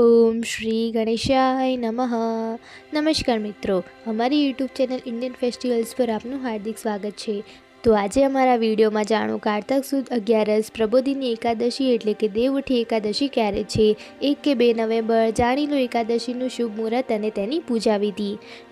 ઓમ શ્રી ગણેશાય નમઃ. નમસ્કાર મિત્રો, અમારી યુટ્યુબ ચેનલ ઇન્ડિયન ફેસ્ટિવલ્સ પર આપનું હાર્દિક સ્વાગત છે. તો આજે અમારા વિડીયોમાં જાણો કારતક સુદ અગિયારસ, પ્રબોધિની એકાદશી એટલે કે દેવઉઠી એકાદશી ક્યારે છે? એક કે બે નવેમ્બર જાણી લો એકાદશીનું શુભ મુહૂર્ત અને તેની પૂજા વિધિ.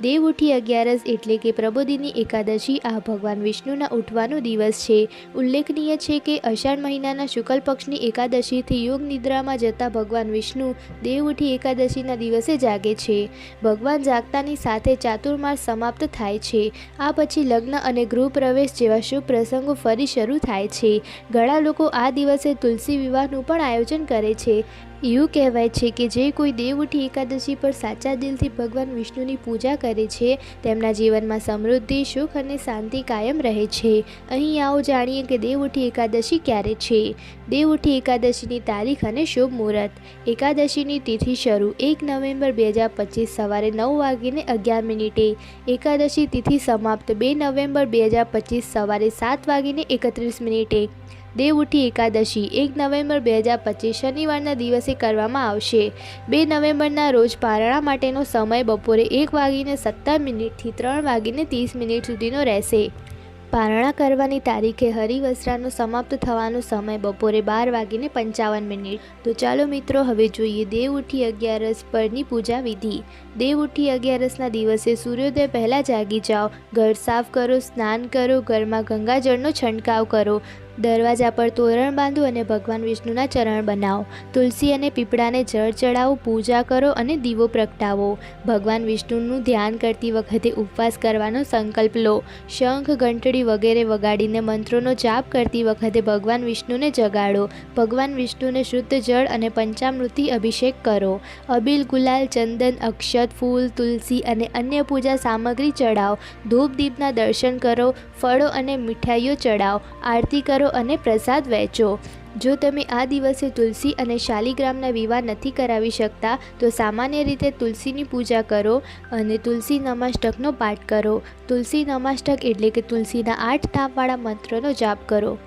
દેવઉઠી અગિયારસ એટલે કે પ્રબોધિની એકાદશી આ ભગવાન વિષ્ણુના ઉઠવાનો દિવસ છે. ઉલ્લેખનીય છે કે અષાઢ મહિનાના શુક્લ પક્ષની એકાદશીથી યોગ નિદ્રામાં જતા ભગવાન વિષ્ણુ દેવઉઠી એકાદશીના દિવસે જાગે છે. ભગવાન જાગતાની સાથે ચાતુર્માસ સમાપ્ત થાય છે. આ પછી લગ્ન અને ગૃહ પ્રવેશ જેવા શુભ પ્રસંગો ફરી શરૂ થાય છે. ઘણા લોકો આ દિવસે તુલસી વિવાહનું પણ આયોજન કરે છે. એવું કહેવાય છે કે જે કોઈ દેવઉઠી એકાદશી પર સાચા દિલથી ભગવાન વિષ્ણુની પૂજા કરે છે, તેમના જીવનમાં સમૃદ્ધિ, સુખ અને શાંતિ કાયમ રહે છે. અહીં આવો જાણીએ કે દેવઉઠી એકાદશી ક્યારે છે. દેવઉઠી એકાદશીની તારીખ અને શુભ મુહૂર્ત. એકાદશીની તિથિ શરૂ એક નવેમ્બર બે હજાર પચીસ સવારે નવ વાગીને અગિયાર મિનિટે. એકાદશી તિથિ સમાપ્ત બે નવેમ્બર બે હજાર પચીસ સવારે સાત વાગીને એકત્રીસ મિનિટે. દેવઉઠી એકાદશી, એક નવેમ્બર બે હજાર પચીસ શનિવારના દિવસે કરવામાં આવશે. બે નવેમ્બરના રોજ પારણા માટેનો સમય બપોરે એક વાગીને સત્તર મિનિટથી ત્રણ વાગીને ત્રીસ મિનિટ સુધીનો રહેશે. પારણા કરવાની તારીખે હરિવસ્ત્રાનો સમાપ્ત થવાનો સમય બપોરે બાર વાગીને પંચાવન મિનિટ. તો ચાલો મિત્રો, હવે જોઈએ દેવ ઉઠી અગિયારસ પરની પૂજા વિધિ. દેવ ઉઠી અગિયારસના દિવસે સૂર્યોદય પહેલાં જાગી જાઓ. ઘર સાફ કરો, સ્નાન કરો, ઘરમાં ગંગાજળનો છંટકાવ કરો. દરવાજા પર તોરણ બાંધો અને ભગવાન વિષ્ણુના ચરણ બનાવો. તુલસી અને પીપળાને જળ ચડાવો, પૂજા કરો અને દીવો પ્રગટાવો. ભગવાન વિષ્ણુનું ધ્યાન કરતી વખતે ઉપવાસ કરવાનો સંકલ્પ લો. શંખ, ઘંટડી વગેરે વગાડીને મંત્રોનો જાપ કરતી વખતે ભગવાન વિષ્ણુને જગાડો. ભગવાન વિષ્ણુને શુદ્ધ જળ અને પંચામૃતિ અભિષેક કરો. અબીલ, ગુલાલ, ચંદન, અક્ષત, ફૂલ, તુલસી અને અન્ય પૂજા સામગ્રી ચડાવો. ધૂપ દીપના દર્શન કરો, ફળો અને મીઠાઈઓ ચડાવો. આરતી કરો અને પ્રસાદ વહેંચો. જો તમે આ દિવસે તુલસી અને શાલિગ્રામના વિવાહ નથી કરાવી શકતા, તો સામાન્ય રીતે તુલસીની પૂજા કરો અને તુલસી નમાષ્ટકનો પાઠ કરો. તુલસી નમાષ્ટક એટલે કે તુલસીના આઠ તાપવાળા મંત્રનો જાપ કરો.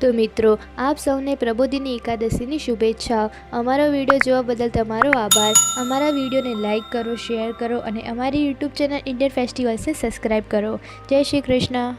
તો મિત્રો, આપ સૌને પ્રબોધિની એકાદશીની શુભેચ્છાઓ. અમારો વીડિયો જોવા બદલ તમારો આભાર. અમારા વિડીયોને લાઇક કરો, શેર કરો અને અમારી યુટ્યુબ ચેનલ ઇન્ડિયન ફેસ્ટિવલ્સને સબસ્ક્રાઈબ કરો. જય શ્રી કૃષ્ણ.